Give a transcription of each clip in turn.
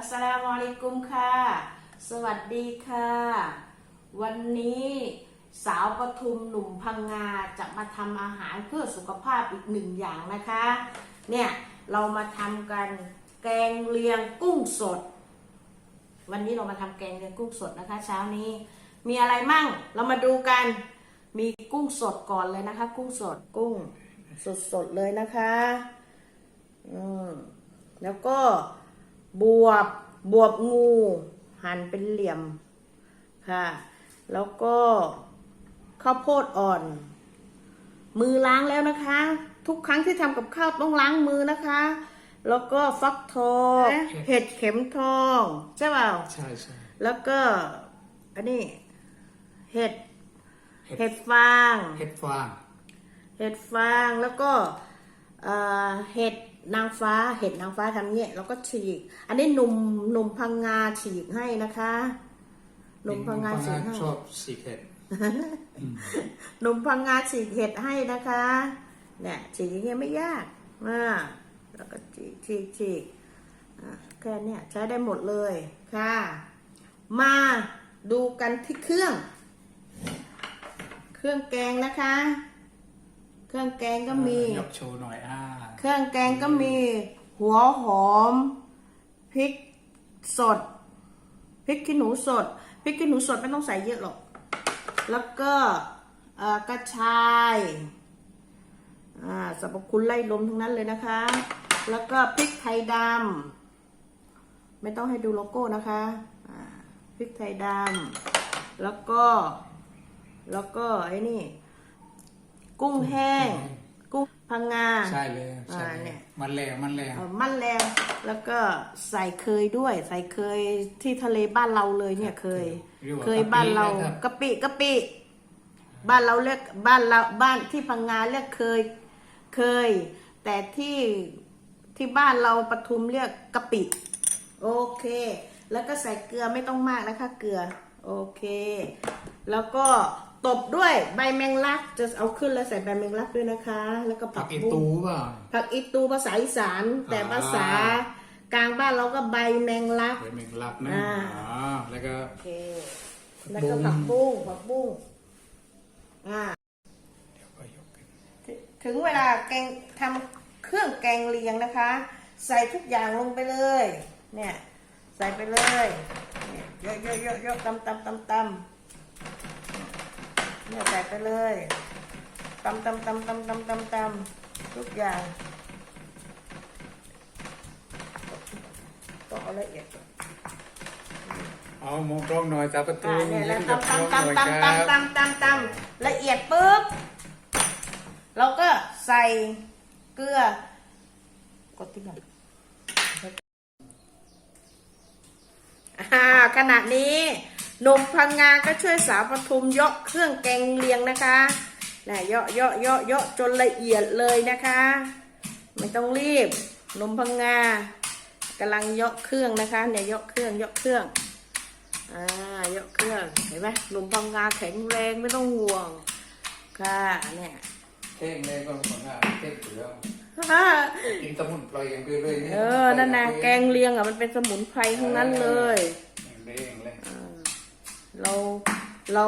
อัสสลามุอะลัยกุมค่ะ สวัสดีค่ะ วันนี้สาวปทุมหนุ่มพังงาจะมาทำอาหารเพื่อสุขภาพอีกหนึ่งอย่างนะคะ เนี่ยเรามาทำกันแกงเลียงกุ้งสด วันนี้เรามาทำแกงเลียงกุ้งสดนะคะ เช้านี้มีอะไรมั่ง เรามาดูกัน มีกุ้งสดก่อนเลยนะคะ กุ้งสดกุ้งสดสดๆเลยนะคะ อืมแล้วก็ บวบบวบงู หั่นเป็นเหลี่ยมค่ะ แล้วก็ข้าวโพดอ่อน มือล้างแล้วนะคะ ทุกครั้งที่ทำกับข้าวต้องล้างมือนะคะ แล้วก็ฟักทองเห็ดเข็มทองใช่เปล่าใช่ใช่แล้วก็อันนี้ เห็ดเห็ดเห็ดฟาง เห็ดฟาง เห็ดฟางแล้วก็เอ่อเห็ด นางฟ้าเห็ดนางฟ้าทำเงี้ยแล้วก็ฉีก อันนี้หนุ่มหนุ่มพังงาฉีกให้นะคะหนุ่มพังงาฉีกให้ชอบสีเห็ดหนุ่มพังงาฉีกเห็ดให้นะคะ เนี่ยฉีกอย่างเงี้ยไม่ยากอ่าแล้วก็ฉีกฉีกฉีกอะแค่เนี้ยใช้ได้หมดเลยค่ะ มาดูกันที่เครื่อง เครื่องแกงนะคะ เครื่องแกงก็มียกโชว์หน่อยอ่า เครื่องแกงก็มีหัวหอมพริกสดพริกขี้หนูสดพริกขี้หนูสดไม่ต้องใส่เยอะหรอก แล้วก็กระชายอ่าสรรพคุณไล่ลมทั้งนั้นเลยนะคะ แล้วก็พริกไทยดำไม่ต้องให้ดูโลโก้นะคะพริกไทยดำแล้วก็ แล้วก็ไอ้นี่ กุ้งแห้ง พังงาใช่เลยใช่อ่าเลเนี่ยยมันแล้วมันแล้วเอ่อมันแล้วแล้วก็ใส่เคยด้วย ใส่เคยที่ทะเลบ้านเราเลยเนี่ยเคยเรียกว่าเคยบ้านเรากะปินะครับกะปิกะปิบ้านเราเรียกบ้านเราบ้านที่พังงาเรียกเคยเคย แต่ที่ที่บ้านเราปทุมเรียกกะปิ โอเค แล้วก็ใส่เกลือไม่ต้องมากนะคะ เกลือ โอเค แล้วก็ ตบด้วยใบแมงลักจะเอาขึ้นแล้วใส่ใบแมงลักด้วยนะคะ แล้วก็ผัผักกอีบุ้ตูงเปล่า ผักอีตูภาษาอีสาน แต่อ่า ภาษากลางบ้านเราก็ใบแมงลักไว้เมงลักนะอ่าอ๋อแล้วก็ โอเคแล้วก็ผักบุ้งผักบุ้งอ่า เดี๋ยวก็ยกขึ้นถึถึงเวลาแกงทำเครื่องแกงเลียงนะคะ ใส่ทุกอย่างลงไปเลย เนี่ย ใส่ไปเลยเนี่ยเยอะเยอะเยอะเยอะตำตำตำตำ เนี่ยใส่ไปเลยตำตำตำตำตำตำตำทุกอย่างต้องเอาละเอียดก่อนเอาหมองกล้องหน่อยจับประตูอ่าเนี่ยแล้วยิ้มกับตำกล้องตำหน่อยตำครัตำบตำตำตำตำละเอียดปุ๊บเราก็ใส่เกลือกดที่ก่อนอ่าขณะนี้ หนุ่มพังงาก็ช่วยสาวปทุมยกเครื่องแกงเลียงนะคะนะเยาะเยาะเยาะเยาะจนละเอียดเลยนะคะ ไม่ต้องรีบหนุ่มพังงากำลังยกเครื่องนะคะเนี่ยยกเครื่องยกเครื่องอ่ายกเครื่องเห็นไหมหนุ่มพังงาแข็งแรงไม่ต้องห่วงค่ะเนี่ยเท่งเลยก็ผลงานเท่งเสือฮ่ากินสมุนไพรอย่างเดียวเลยยเออนั่นนะแกงเลียงอะมันเป็นสมุนไพรทั้งนั้นเลยเอง เลยเราเรา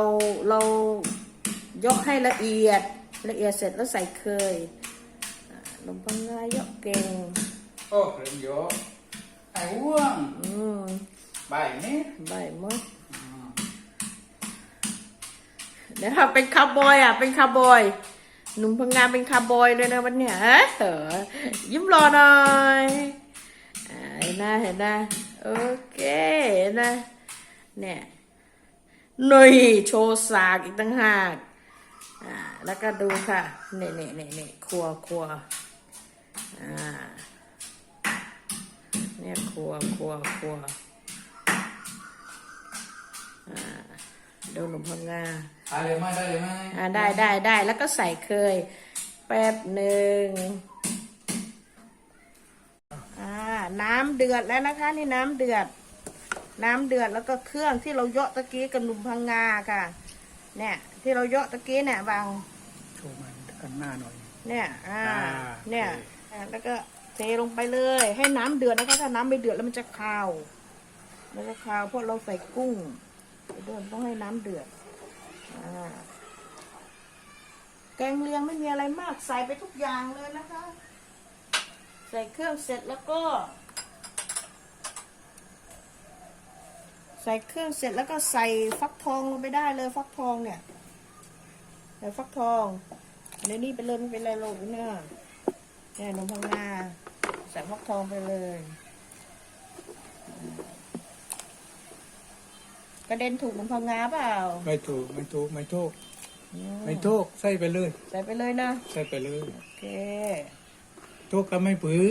เรายกให้ละเอียดละเอียดเสร็จแล้วใส่เคยอ่าหนุ่มพังงายกเก่งโอ้เริ่มโยกไอ้ว่วงอืมใบนี้ใบมดเดี๋ยวถ้าเป็นคาวบอยอะ เป็นคาวบอย หนุ่มพังงาเป็นคาวบอยเลยนะวันเนี้ยฮะเออยิ้มรอหน่อยอ่าเห็นนะเห็นนะโอเคเห็นนะเนี่ยห นุ่ยโชว์สากอีกตั้งหากอ่าแล้วก็ดูค่ะเนี่ยเนี่ยเนี่ยเนี่ยครัวครัวอ่าเนี่ยครัวครัวครัวดูหนุ่มพังงาได้เลยไหมได้เลยไหมอ่าได้ได้ได้แล้วก็ใส่เคย แป๊บหนึ่งอ่าน้ำเดือดแล้วนะคะนี่น้ำเดือด น้ำเดือดแล้วก็เครื่องที่เราเยาะตะกี้กับหนุ่มพังงาค่ะ เนี่ย ที่เราเยาะตะกี้เนี่ยบางโชว์มันข้างหน้าหน่อย เนี่ย อ่าอ่าเนี่ยโอเคอ่าแล้วก็เทลงไปเลย ให้น้ำเดือดนะคะถ้าน้ำไม่เดือดแล้วมันจะคาวแล้วก็คาวเพราะเราใส่กุ้งไปด้วยต้องให้น้ำเดือดอ่าแกงเลียงไม่มีอะไรมากใส่ไปทุกอย่างเลยนะคะ ใส่เครื่องเสร็จแล้วก็ ใส่เครื่องเสร็จแล้วก็ใส่ฟักทองลงไปได้เลยฟักทองเนี่ยใส่ฟักทองในนี่ไปเลยไม่เป็นไรโลกเนี่ยเนี่ยนมพังงาใส่ฟักทองไปเลย กระเด็นถูกนมพังงาเปล่า ไม่ถูกไม่ถูกไม่ถูกอืมไม่ถูกใส่ไปเลย ใส่ไปเลยนะ ใส่ไปเลย โอเคถูกก็ไม่ผือ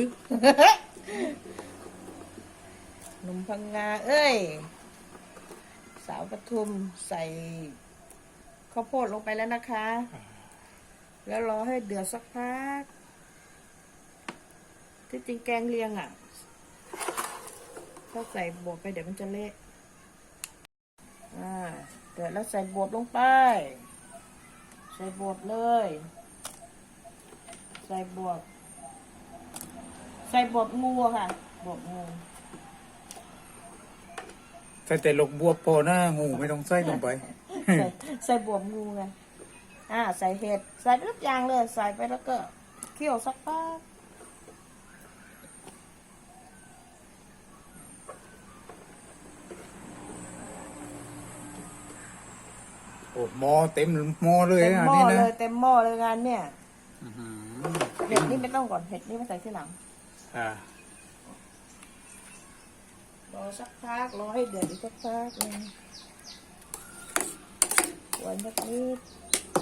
นมพังงาเอ้ยสาวปทุมใส่ข้าวโพดลงไปแล้วนะคะ แล้วรอให้เดือดสักพัก ที่จริงแกงเลียงอะ ถ้าใส่บวบไปเดี๋ยวมันจะเละอ่าเดือดแล้วใส่บวบลงไป ใส่บวบเลย ใส่บวบ ใส่บวบงูอะค่ะบวบงูใส่แต่หลกบวบพอหน้างูไม่ต้องใส่ลงไป ใส่ใส่บวบงูไงอ่า ใส่เห็ด ใส่ไปทุกอย่างเลย ใส่ไปแล้วก็เคี่ยวสักพักโอ้หม้อเต็มหม้อเลยเต็มอันหม้อนี้เลนะยเต็มหม้อเลยงานเนี่ยอื้อหือเห็ดนี่ไม่ต้องก่อนเห็ดนี่มาใส่ที่หลัง อ่าร อสักพักรอให้เดือดอีกสักพักหนึงหวานสักนิด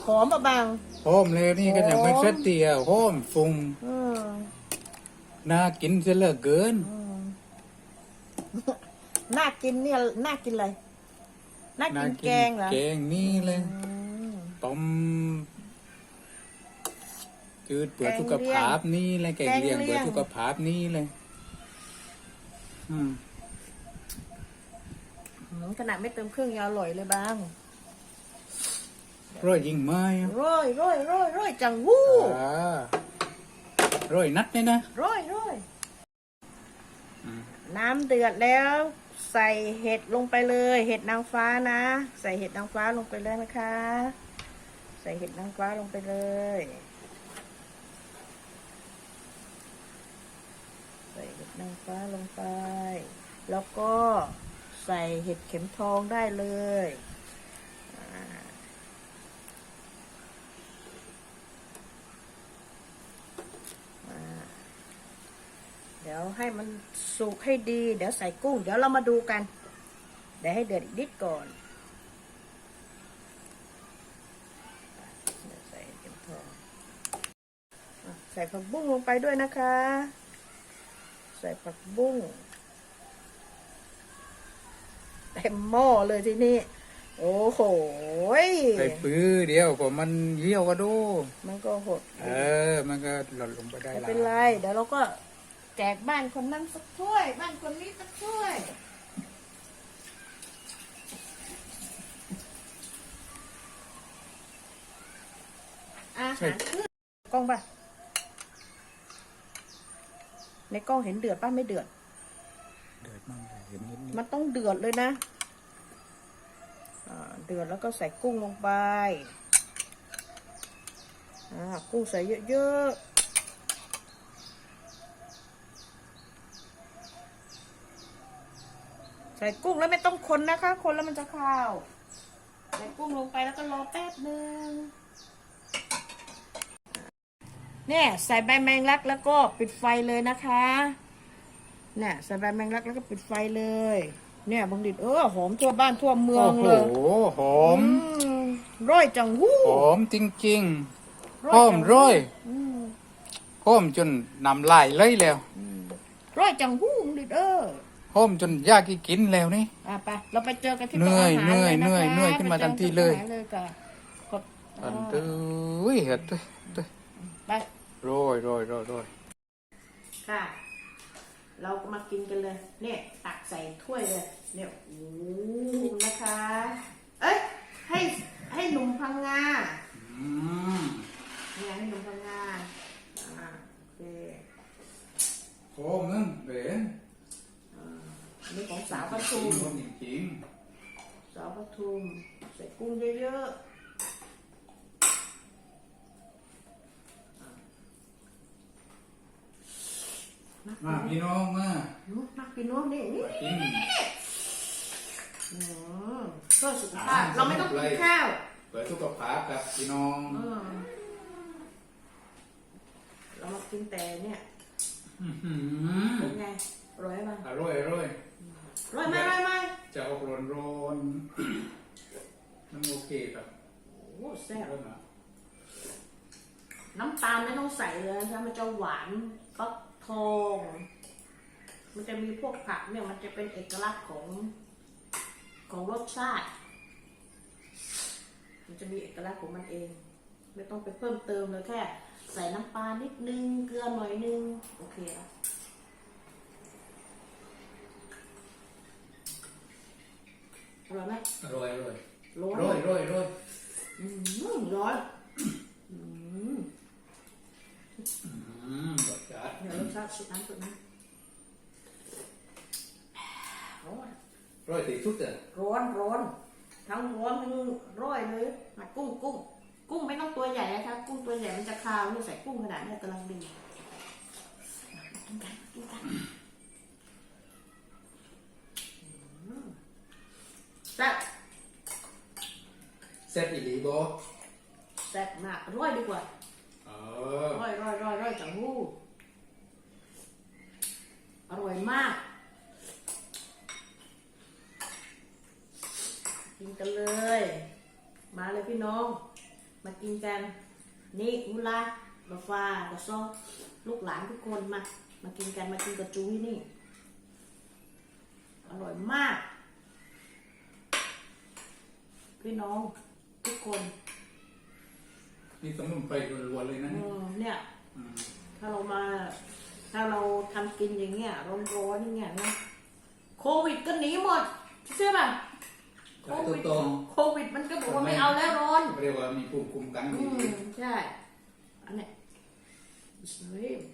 หอมปะบางหอมเลยนี่ก็ยังไม่เสร็จเดียวหอมฟุ้งอืมน่ากินเสียเหลือเกิน อืมน่ากินเนี่ยน่ากินอะไรน่ากินแกงเหรอแกงนี่เลยอืม ต้มจืดเปื่อแกงสุขภาพนี่เลยแกงเลียงแกงเลี่เปื่ยองสุขภาพนี่เลย อืมอืม ขนาดไม่เติมเครื่องยังอร่อยเลยบางร้อยยิงไม้ร้อยร้อยร้อยร้อยจังวู้อ่าร้อยนัดเนี่ยนะร้อยร้อยอืมน้ำเดือดแล้ว ใส่เห็ดลงไปเลย เห็ดนางฟ้านะ ใส่เห็ดนางฟ้าลงไปเลยนะคะ ใส่เห็ดนางฟ้าลงไปเลยใส่เห็ดนางฟ้าลงไป แล้วก็ ใส่เห็ดเข็มทองได้เลยเดี๋ยวให้มันสุกให้ดี เดี๋ยวใส่กุ้ง เดี๋ยวเรามาดูกัน เดี๋ยวให้เดือดอีกนิดก่อนใส่เข็มทองใส่ผักบุ้งลงไปด้วยนะคะ ใส่ผักบุ้ง เต็มหม้อเลยที่นี่ โอ้โหยใส่ปื้อเดียวก็มันเยี่ยวก็ดู มันก็หดเออ มันก็หล่นลงไปได้ไม่ละเป็นไร เดี๋ยวเราก็แจกบ้านคนนั้นสักถ้วย บ้านคนนี้สักถ้วย อาหารขึ้นกล้องป่ะ ในกล้องเห็นเดือดป่ะไม่เดือด เดือดมากเลยเห็นนิดมันต้องเดือดเลยนะเดือดแล้วก็ใส่กุ้งลงไปกุ้งใส่เยอะๆ ใส่กุ้งแล้วไม่ต้องคนนะคะ คนแล้วมันจะคาว ใส่กุ้งลงไปแล้วก็รอแป๊บหนึ่งเนี่ยใส่ใบแมงลักแล้วก็ปิดไฟเลยนะคะ เนี่ยใส่ใบแมงลักแล้วก็ปิดไฟเลย เนี่ยบังดิดเออหอมทั่วบ้านทั่วเมืองโอ้โหเลยหอมอืมร้อยจังหู้หอมจริงๆหอมร้อยอืมหอมจนน้ำลายเลยแล้วร้อยจังหู้บังดิดเออหอมจนยากกินแล้วนี่อะไปเราไปเจอกันที่เหนื่อยโต๊ะาหารเหนื่อยละะเหนื่อยขึ้นมาทันทีเลยไปจอกันที่โต๊ะอาหารเลยค่ะกดอันอ่าเด้ยเฮ็ดเด้ยเด้ยไปโรยโรยโรยโรยค่ะ เราก็มากินกันเลย เนี่ยตักใส่ถ้วยเลย เนี่ยโอ้โหนะคะ เอ้ยให้ให้หนุ่มพังงาอืมเนี่ยให้หนุ่มพังงาอ่าโอเคหอมนั่นเบนอันนี้ของสาวปทุมจริงสาวปทุมใส่กุ้งเยอะๆ มาพี่น้องมาอืมนักกินโน้นนี่นี่กินอืมเพื่อสุขภาพเราไม่ต้องกินข้าวเปิดสุขภาพกับพี่น้องอืมเรามากินแต่เนี่ยอื้อหือเป็นไงอร่อยมั้ยอร่อยอร่อยอร่อยไหมอร่อยไหมจะออกร้อนร้อนๆมันโอเคครับโอ้แซ่บ เริ่มอะ น้ำตาลไม่ต้องใส่เลยนะคะมันจะหวานฟัก ทองมันจะมีพวกผักเนี่ยมันจะเป็นเอกลักษณ์ของของรสชาติ มันจะมีเอกลักษณ์ของมันเอง ไม่ต้องไปเพิ่มเติมเลยแค่ ใส่น้ำปลานิดนึง เกลือหน่อยนึง โอเคแล้วอร่อยไหมอร่อยอร่อยร้อนอร่อยอร่อยอร่อยอืมร้อนอืมอืมรสชาติ เดี๋ยวรสชาติสุดน้ำสุดน้ำร้อนอร่อยที่สุดอะร้อนร้อนทั้งร้อนทั้งร้อยเลยมากุ้งกุ้งกุ้งไม่ต้องตัวใหญ่นะคะกุ้งตัวใหญ่มันจะคาวนี่ใส่กุ้งขนาดนี้กำลังดีมากินกันกินกันอืมแซ่บแซ่บอีหลีบ่แซ่บมากร้อยดีกว่าเออร้อยร้อยร้อยร้อยจังหู้ อร่อยมาก กินกันเลย มาเลยพี่น้อง มากินกัน นี่อุลาบาฟาบาซอลูกหลานทุกคนมา มากินกันมากินกับจุ้ยนี่ อร่อยมาก พี่น้องทุกคนนี่สมุนไพรล้วนๆเลยนะอืมเนี่ยอืมถ้าเรามา ถ้าเราทำกินอย่างเงี้ยร้อนๆอย่างเงี้ยนะโควิดก็หนีหมดใช่ป่ะโคใช่วิดตรงโควิดมันก็บอกว่าไม่เอาแล้วร้อนๆเรียกว่ามีภูมิคุ้มกันอืดีมใช่อันเนี้ยบิสมิลลาห์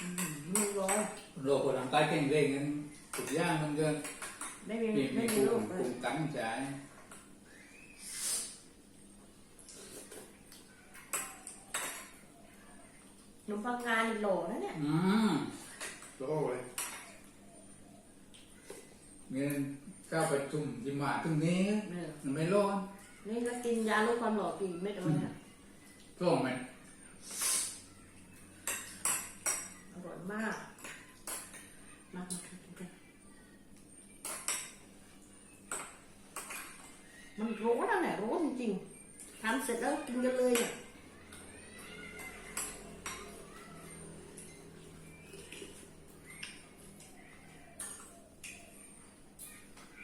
อืมมันร้อนโรคร่างกายแข็งแรงนั้นทุกอย่างมันก็ไม่มีมีไม่มีมีภูโรคมิเลยคุ้มกันใช่ ขนมปังงานอีโหลนะเนี่ย อืมโอ้เลยเงินก้าวประชุมที่มาตรงนี้เนี่ยมันไม่ร้อนนี่แล้วกินยาลดความหล่อกี่เม็ดเอาไว้เนี่ยร้อนไหมอร่อยมาก มามากินกันมันร้อนอะเนี่ยร้อนจริงๆทำเสร็จแล้วกินกันเลยเนี่ย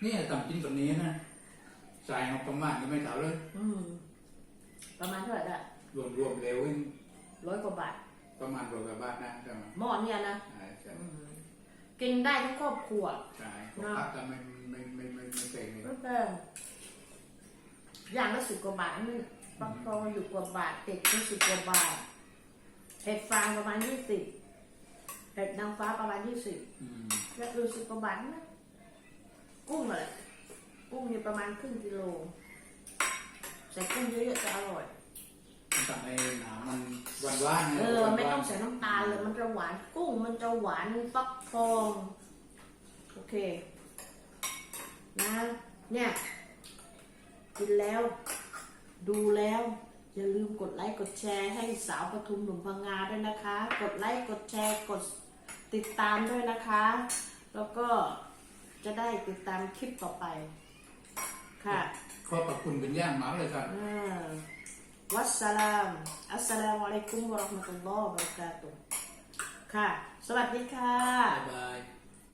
นี่ทำกินแบบนี้นะจ่ายงบประมาณก็ไม่เท่าเลยอืมประมาณเท่าไหร่ละรวมรวมๆเร็วเองร้อยกว่าบาท ประมาณร้อยกว่าบาทนะใช่ไหมหม้อเนี่ยนะใช่ใช่อืมกินได้ทั้งครอบครัวใช่ก็พักกันไม่ไม่ไม่ไม่ไม่เก่งเลยแล้วก็อย่างละสิบกว่าบาทนี่ปักทองอยู่กว่าบาทเป็ดก็สิบกว่าบาทเห็ดฟางประมาณยี่สิบเห็ดนางฟ้าประมาณยี่สิบอืม และดูสิบกว่าบาทนะ กุ้งอะไรกุ้งเนี่ยประมาณครึ่งกิโลใส่กุ้งเยอะๆจะอร่อยมันทำให้หนามันหวานหวานๆนะเออหวานๆไม่ต้องใส่น้ำตาลเลยมันจะหวานกุ้งมันจะหวานฟักทองโอเค นะ เนี่ย กินแล้ว ดูแล้ว อย่าลืมกดไลค์กดแชร์ให้สาวปทุมหนุ่มพังงาด้วยนะคะ กดไลค์กดแชร์กดติดตามด้วยนะคะ แล้วก็ จะได้ติดตามคลิปต่อไป ค่ะ ขอบพระคุณเป็นอย่างมากเลยครับ อ่าวัสสลาม อัสสลามุอะลัยกุมวะเราะห์มะตุลลอฮ์วะบะเราะกาตุฮ์ค่ะ สวัสดีค่ะ บ๊ายบาย